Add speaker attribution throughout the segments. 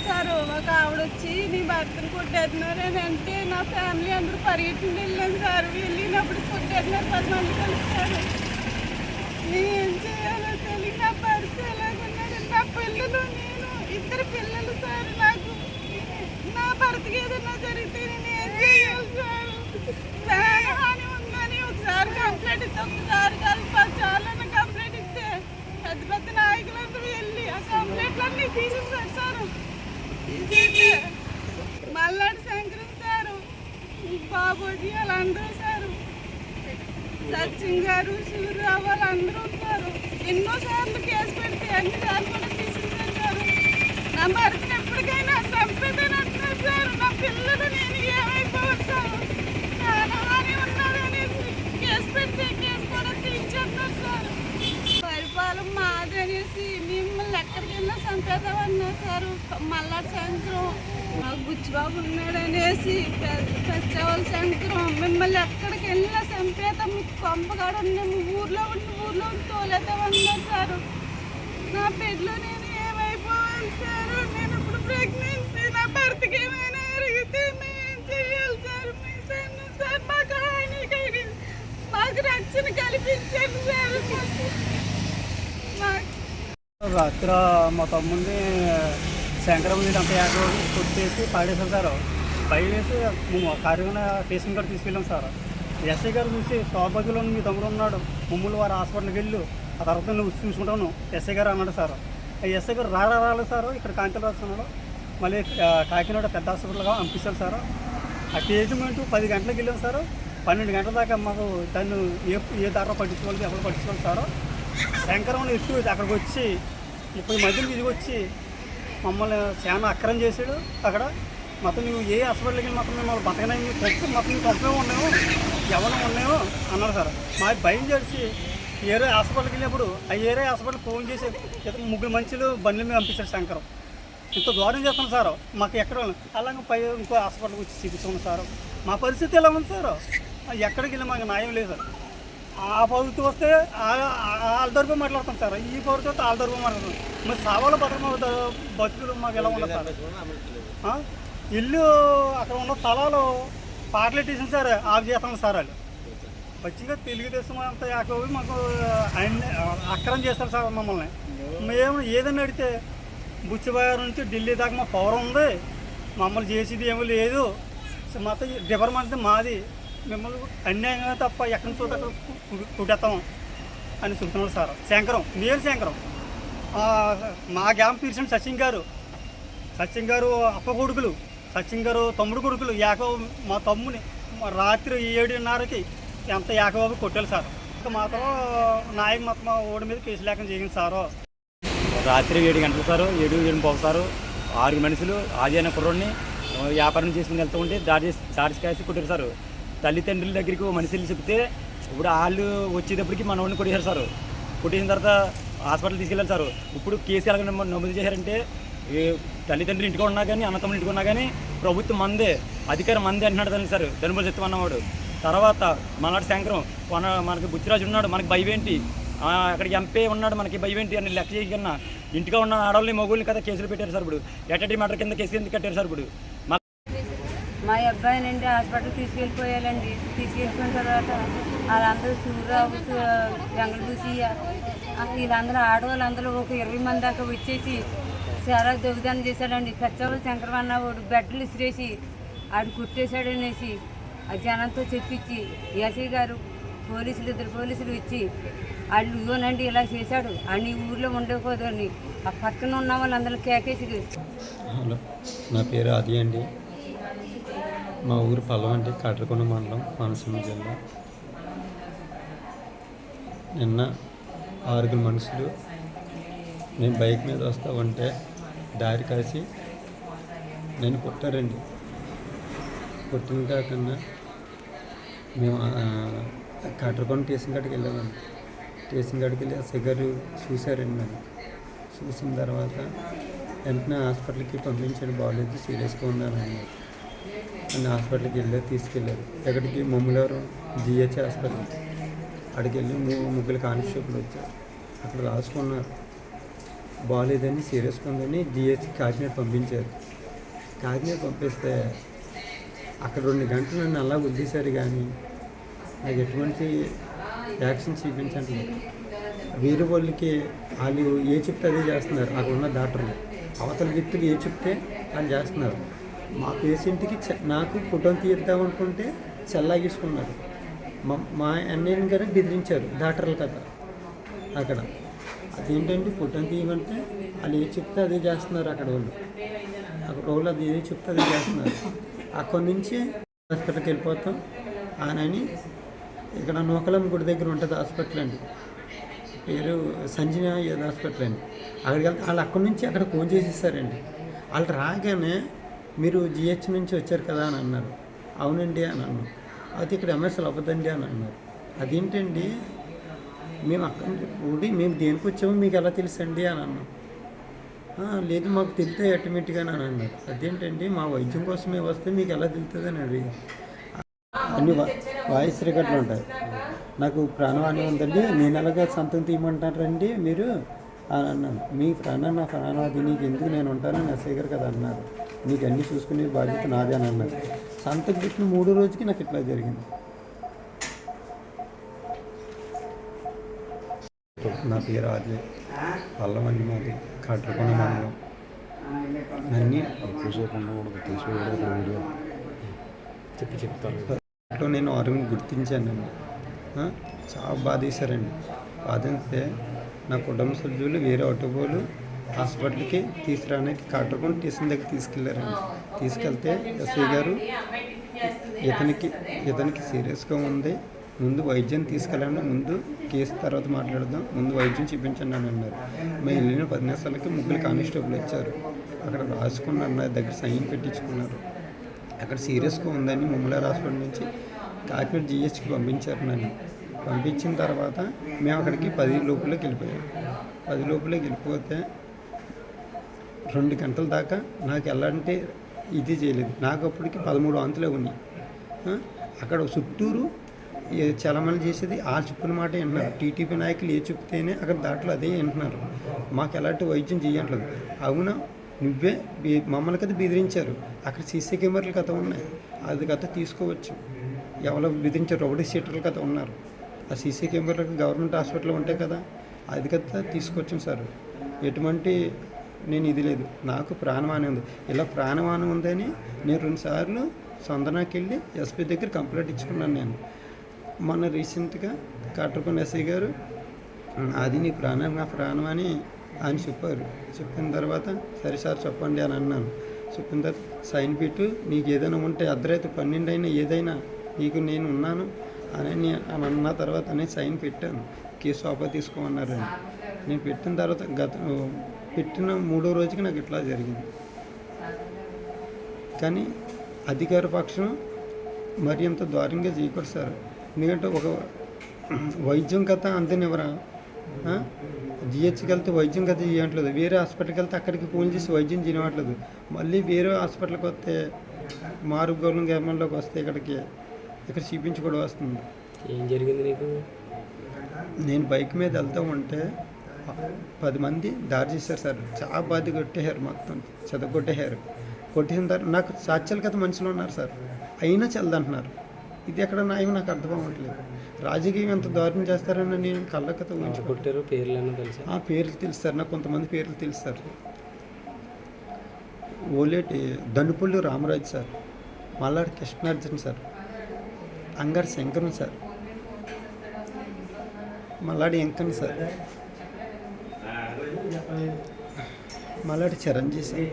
Speaker 1: Sir ఒక ఆవిడ వచ్చి నీ భర్తను కొట్టేస్తున్నారు అని అంటే నా ఫ్యామిలీ అందరూ పరిగెత్తుని వెళ్ళాను సార్ వెళ్ళినప్పుడు కొట్టేస్తున్నారు పది మంది కలుస్తారు నేను ఏం చేయాలో తెలియక నా భర్త ఎలాగున్నాడు నా పిల్లలు నేను ఇద్దరు పిల్లలు సార్ నాకు నా భర్తకి ఏదైనా జరిగితే నేను ఏం చేయాలి సార్? ప్రాణహాని ఉందని ఒకసారి కంప్లైంట్ ఇస్తే ఒకసారి కాదు పదిసార్లు కంప్లైంట్ ఇస్తే పెద్ద పెద్ద నాయకులందరూ వెళ్ళి ఆ కంప్లైంట్లన్నీ తీసేసారు సార్. మల్లాడి శంకరం సారు బాబోజీ వాళ్ళందరూ సారు. సచిన్ గారు సూర్యరావు వాళ్ళందరూ ఉన్నారు. ఎన్నో సార్లు కేసు పెడితే అన్ని సార్లు కూడా తీసుకుంటారు నా భర్తను ఎప్పటికైనా చంపేదేనంటున్నారు సార్. నా పిల్లలు నేను ఏమైనా సార్ ప్రాణహాని ఉన్నదనేసి కేసు పెడితే కేసు కూడా తీర్చేస్తారు సార్ పరిపాలన మాది అనేసి మిమ్మల్ని ఎక్కడికి సారు చంపేద్దామన్నారు సాయంత్రం శంకరం మాకు బుచ్చిబాబు ఉన్నాడు అనేసి పెద్దవాళ్ళ శంకరం మిమ్మల్ని ఎక్కడికి వెళ్ళినా సంపేత మీకు కొంపగాడు ఉన్నాయి ఊర్లో ఉండి ఊర్లో ఉండి తోలేద్దామన్నారు సారు. నా పేరులోనే
Speaker 2: రాత్రి మా తమ్ముడిని శంకరం అంత యాభై కొట్టేసి పాడేశారు సార్. పైవేసి కార్యక్రమం స్టేషన్ గారు తీసుకెళ్ళాం సార్. ఎస్ఐ గారు చూసి సౌభాగ్యంలో మీ తమ్ముడు ఉన్నాడు. మమ్మల్ని వారు హాస్పిటల్కి వెళ్ళు ఆ తర్వాత నువ్వు చూసుకుంటాను. ఎస్ఐ గారు అన్నాడు సార్. ఎస్ఐ గారు రారా రాలేదు సార్. ఇక్కడ కాంతిలో రాస్తున్నాడు మళ్ళీ కాకినాడ పెద్ద హాస్పిటల్గా పంపిస్తారు సార్. ఆ ట్రీట్మెంట్ పది గంటలకు వెళ్ళాం సార్. పన్నెండు గంటల దాకా మాకు దాన్ని ఏ ఏ దాకా పట్టించుకోవాలి ఎవరు పట్టించుకోవాలి సార్. శంకరం ఎక్కువ అక్కడికి వచ్చి ఇప్పుడు మధ్యలో తిరిగి మమ్మల్ని చాలా అక్రం చేశాడు అక్కడ. మొత్తం నువ్వు ఏ హాస్పిటల్కి వెళ్ళి మొత్తం మిమ్మల్ని బతకనే ప్రస్తుతం మొత్తం నీకు పంపే ఉన్నాయో ఎవరు ఉన్నాయో అన్నారు సార్. మా భయం చేసి ఏరే హాస్పిటల్కి వెళ్ళినప్పుడు ఆ ఏరే హాస్పిటల్ ఫోన్ చేసి ముగ్గురు మనుషులు బండ్ల మీద పంపించాడు శంకరం. ఇంత దూరం చేస్తాను సార్. మాకు ఎక్కడ అలాగే పై ఇంకో హాస్పిటల్కి వచ్చి చికిత్స సార్. మా పరిస్థితి ఎలా ఉంది సార్? ఎక్కడికి వెళ్ళి మాకు న్యాయం లేదు సార్. ఆ పౌరుతో వస్తే వాళ్ళ తరపు మాట్లాడతాం సార్. ఈ పౌరుతో వస్తే వాళ్ళ తరపు మాట్లాడతాం. మరి సవాళ్ళ బతుకు బతుకులు మాకు ఎలా ఉండదు సార్? ఇల్లు అక్కడ ఉన్న స్థలాలు పాటలు సార్ ఆఫ్ చేస్తాం సార్ వాళ్ళు. పచ్చిగా తెలుగుదేశం అంత యాకోవి మాకు అన్ని అక్రం చేస్తారు సార్ మమ్మల్ని. మేము ఏదైనా అడిగితే బుచ్చిబాయర్ నుంచి ఢిల్లీ దాకా మా పవర్ ఉంది మమ్మల్ని చేసేది ఏమీ లేదు. మొత్తం డిపార్ట్మెంట్ మాది మిమ్మల్ని అన్యాయంగా తప్ప ఎక్కడి నుంచి అక్కడ కుట్టేస్తాం అని చెప్తున్నాడు సార్. శంకరం నేను శంకరం. మా గ్యాం పీర్సెంట్ సచిన్ గారు సచిన్ గారు అప్ప కొడుకులు సచిన్ గారు తమ్ముడు కొడుకులు ఏకబాబు మా తమ్ముని రాత్రి ఏడున్నరకి ఎంత ఏకబాబు కొట్టారు సార్. మాత్రం నాయకు మొత్తం మా ఓడి మీద కేసు లేకుండా చేయింది సారు.
Speaker 3: రాత్రి ఏడు గంటలు సారు ఏడు ఏడు పోతారు సారు ఆరు మనుషులు ఆది అనే కుర్రోడిని వ్యాపారం చేసుకుని వెళ్తూ ఉంటే దాడి చేసి దాడి కాసి కొట్టారు సారు. తల్లిదండ్రుల దగ్గరికి ఓ మనుషులు చెప్తే ఇప్పుడు వాళ్ళు వచ్చేటప్పటికి మన వాళ్ళని కొట్టేశారు సారు. కొట్టేసిన తర్వాత హాస్పిటల్ తీసుకెళ్ళారు సారు. ఇప్పుడు కేసు ఎలాగ నమోదు చేశారంటే తల్లిదండ్రులు ఇంటికి ఉన్నా కానీ అన్నతమ్ములు ఇంటికి ఉన్నా కానీ ప్రభుత్వం మందే అధికారం మందే అంటున్నాడు దాన్ని సార్. ధనుమల చెత్తం అన్నవాడు. తర్వాత మనవాడు శంకరం మన మనకి బుచ్చిరాజు ఉన్నాడు మనకి భయం అక్కడికి ఎంపీ ఉన్నాడు మనకి భయం అని లెక్క చేయకన్నా ఇంటిగా ఉన్న ఆడవాళ్ళని మొగుల్ని కదా కేసులు పెట్టారు సార్ ఇప్పుడు. ఎట్టటి మటర్ కింద కేసు ఎందుకు కట్టారు సార్ ఇప్పుడు? మా
Speaker 4: మా అబ్బాయినండి హాస్పిటల్ తీసుకెళ్ళిపోయాలండి. తీసుకెళ్ళిపోయిన తర్వాత వాళ్ళందరూ సూర్యరావు దూసి వీళ్ళందరూ ఆడవాళ్ళందరూ ఒక ఇరవై మంది దాకా వచ్చేసి చాలా దొంగతనం చేశాడండి. పెద్దవాళ్ళు శంకరమన్న వాడు బెడ్లు ఇసిరేసి ఆడు కుట్టేశాడనేసి ఆ జనంతో చెప్పించి ఎస్ఐ గారు పోలీసులు ఇద్దరు పోలీసులు ఇచ్చి వాళ్ళు ఇవ్వనండి ఇలా చేశాడు. అన్ని ఊర్లో ఉండకూడదని ఆ పక్కన ఉన్న వాళ్ళందరూ కేకేసి
Speaker 5: నా పేరు అది అండి. మా ఊరు పల్లం అండి కాట్రకొండ మండలం కోనసీమ జిల్లా. నిన్న ఆరుగురు మనుషులు నేను బైక్ మీద వస్తా ఉంటే దారి కాసి నేను కొట్టారండి కొట్టిన కాకుండా మేము ఆ, టేషన్ స్టేషన్ కాడికి వెళ్ళామండి. స్టేషన్ కాడికి వెళ్ళి ఆ సిగర్ చూశారండి నన్ను చూసిన తర్వాత వెంటనే హాస్పిటల్కి పంపించాడు బాగాలేదు సీరియస్గా ఉన్నానని నన్ను హాస్పిటల్కి వెళ్ళారు తీసుకెళ్ళారు ఎక్కడికి? మమ్మల్ని జిహెచ్ హాస్పిటల్. అక్కడికి వెళ్ళి ము- ముగ్గురు కానిస్టేబుల్ వచ్చారు. అక్కడ రాసుకున్నారు. బాగాలేదని సీరియస్గా ఉందని జిహెచ్ కాకినాడ పంపించారు. కాకినాడ పంపిస్తే అక్కడ రెండు గంటలు నన్ను అలా వదిలేశారు కానీ నాకు ఎటువంటి యాక్షన్ చూపించట్లేదు. వేరే వాళ్ళకి వాళ్ళు ఏ చెప్తే అదే చేస్తున్నారు. అక్కడ ఉన్న డాక్టర్లు. అవతల వ్యక్తులు ఏ చెప్తే వాళ్ళు చేస్తున్నారు. మా పేషెంట్కి నాకు ఫోటో తీద్దాం అనుకుంటే చెల్లాగేసుకున్నారు మా మా అన్నయ్య గారు బెదిరించారు డాక్టర్ల కథ అక్కడ. అదేంటంటే ఫోటో తీయమంటే వాళ్ళు ఏ చెప్తే అదే చేస్తున్నారు అక్కడ వాళ్ళు. అక్కడ వాళ్ళు అది ఏది చెప్తే అదే చేస్తున్నారు. అక్కడి నుంచి హాస్పిటల్కి వెళ్ళిపోతాం. అని ఇక్కడ నూకలం గుడి దగ్గర ఉంటుంది హాస్పిటల్ అండి. పేరు సంజన హాస్పిటల్ అండి. అక్కడికి వెళ్తే వాళ్ళు అక్కడి నుంచి అక్కడ ఫోన్ చేసేసారండి. వాళ్ళు రాగానే మీరు జిహెచ్ నుంచి వచ్చారు కదా అని అన్నారు. అవునండి అని అన్నాను అది ఇక్కడ ఎంఎస్ఎల్ అవ్వదండి అని అన్నారు. అదేంటండి? మేము అక్కడ నుంచి మేము దేనికి వచ్చామో మీకు ఎలా తెలుసండి అని అన్నాం. లేదు మాకు తెలితే ఆటోమేటిక్గా అని అన్నారు. అదేంటండి? మా వైద్యం కోసమే వస్తే మీకు ఎలా తెలుస్తుంది అని అడిగి అన్ని వాయిస్ రికార్డులు ఉంటాయి. నాకు ప్రాణవాణి ఉందండి. నేను ఎలాగ సంతం తీయమంటారండి మీరు? అని అన్నాను. మీ ప్రాణం నా ప్రాణవాది నీకు ఎందుకు నేను ఉంటానని ఎస్ఐ గారు కదా అన్నారు. నీకు అన్నీ చూసుకునే బాధ్యత నాదే అని అన్నారు. సంతకు పెట్టిన మూడో రోజుకి నాకు ఇట్లా జరిగింది. నా పేరు ఆది పల్లమండి మాది. కట్టుకున్న మండలం. అన్నీ
Speaker 3: చెప్పి చెప్తాను
Speaker 5: లో నేను ఆరుగురిని గుర్తించానండి చాలా బాధేశారండి బాధిస్తే నా కుటుంబ సభ్యులు వేరే ఆటోబోలు హాస్పిటల్కి తీసుకురానికి కాటకుండా స్టేషన్ దగ్గర తీసుకెళ్ళారండి తీసుకెళ్తే ఎస్ఐ గారు ఇతనికి ఇతనికి సీరియస్గా ఉంది. ముందు వైద్యం తీసుకెళ్ళండి ముందు కేసు తర్వాత మాట్లాడదాం ముందు వైద్యం చూపించండి అని అన్నారు. మేము వెళ్ళిన పది నిమిషాలకి ముగ్గురు కానిస్టేబుల్ వచ్చారు. అక్కడ రాసుకున్నారు నా దగ్గర సైన్ పెట్టించుకున్నారు. అక్కడ సీరియస్గా ఉందని ముమ్మలార్ హాస్పిటల్ నుంచి కాకినాడ జిహెచ్కి పంపించారు నన్ను. పంపించిన తర్వాత మేము అక్కడికి పది లోపలకి వెళ్ళిపోయాం. పది లోపలికి వెళ్ళిపోతే రెండు గంటల దాకా నాకు ఎలాంటి ఇది చేయలేదు. నాకు అప్పటికి పదమూడు అంతులే ఉన్నాయి. అక్కడ చుట్టూరు ఏ చలమలు చేసేది ఆ చెప్పిన మాట వింటున్నారు. టీటీపీ నాయకులు ఏ చెప్తేనే అక్కడ దాంట్లో అదే వింటున్నారు. మాకు ఎలాంటి వైద్యం చేయట్లేదు అవునా? నువ్వే మమ్మల్ని కదా బెదిరించారు. అక్కడ సీసీ కెమెరాలు కథ ఉన్నాయి. అది కథ తీసుకోవచ్చు. ఎవరో బెదిరించారు రౌడీ సీటర్లు కథ ఉన్నారు. ఆ సీసీ కెమెరాలకు గవర్నమెంట్ హాస్పిటల్లో ఉంటాయి కదా. అది కదా తీసుకొచ్చాం సార్. ఎటువంటి నేను ఇది లేదు. నాకు ప్రాణహాని ఉంది. ఇలా ప్రాణహాని ఉందని నేను రెండుసార్లు సొందనాకి వెళ్ళి ఎస్పీ దగ్గర కంప్లైంట్ ఇచ్చుకున్నాను నేను. మొన్న రీసెంట్గా కాటరకొండ ఎస్ఐ గారు అది నీ ప్రాణం నా ప్రాణం అని ఆయన చెప్పారు. చెప్పిన తర్వాత సరే సార్ చెప్పండి అని అన్నాను. చెప్పిన తర్వాత సైన్ పెట్టు నీకు ఏదైనా ఉంటే అర్ధరైతే పన్నెండు అయినా ఏదైనా నీకు నేను ఉన్నాను అని నేను అని అన్న తర్వాత నేను సైన్ పెట్టాను. కేసు ఆపా తీసుకోమన్నారండి నేను పెట్టిన తర్వాత గత పెట్టిన మూడో రోజుకి నాకు ఇట్లా జరిగింది. కానీ అధికార పక్షం మరి అంత దారుణంగా చేయకూడదు సార్. ఎందుకంటే ఒక వైద్యం కథ అంతనివ్వరా జిహెచ్కి వెళ్తే వైద్యం కథ చేయట్లేదు. వేరే హాస్పిటల్కి వెళ్తే అక్కడికి ఫోన్ చేసి వైద్యం చేయట్లేదు. మళ్ళీ వేరే హాస్పిటల్కి వస్తే మారుగోళం గ్రామంలోకి వస్తే ఇక్కడికి ఇక్కడ చూపించుకోవడం వస్తుంది.
Speaker 6: ఏం జరిగింది నీకు?
Speaker 5: నేను బైక్ మీద వెళ్తూ ఉంటే పది మంది దారి చేశారు సార్. చాలా బాధ కొట్టేశారు మొత్తం. చెద కొట్టేశారు కొట్టేసిన తర్వాత నాకు సాక్ష్యాలు కదా మనుషులు ఉన్నారు సార్. అయినా చల్లదంటున్నారు ఇది ఎక్కడ న్యాయం నాకు అర్థం అవ్వట్లేదు. రాజకీయం ఎంత దారుణం చేస్తారని నేను కళ్ళ కథ
Speaker 6: ఎవరు
Speaker 5: ఊహించుకో
Speaker 6: కొట్టారో పేర్లు తెలుసా?
Speaker 5: ఆ పేర్లు తెలుసు సార్. నాకు కొంతమంది పేర్లు తెలుసు sir. Oleti Dandupalli Ramaraju sir. Malladi Krishnarjun sir. Angaru Shankaran sir. Malladi Venkan sir. Malladi Chiranjeevi sir.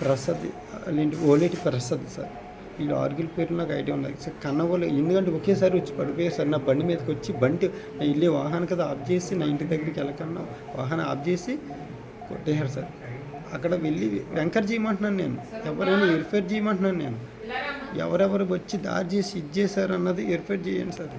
Speaker 5: Prasad అలాంటి ఓలేటి ప్రసాద్ సార్. వీళ్ళు ఆరుగుల పేరు నాకు ఐడియా ఉన్నాయి సార్ కన్నవాళ్ళు ఎందుకంటే ఒకేసారి వచ్చి పడిపోయారు సార్. నా బండి మీదకి వచ్చి బండి నా ఇల్లు వాహనం కదా ఆఫ్ చేసి నా ఇంటి దగ్గరికి వెళ్ళకన్నా వాహనం ఆఫ్ చేసి కొట్టేశారు సార్. అక్కడ వెళ్ళి వెంకర్ చేయమంటున్నాను నేను. ఎవరైనా ఎరిఫేర్ చేయమంటున్నాను నేను. ఎవరెవరు వచ్చి దారి చేసి ఇది చేశారు అన్నది ఎరిఫేర్ చేయండి సార్.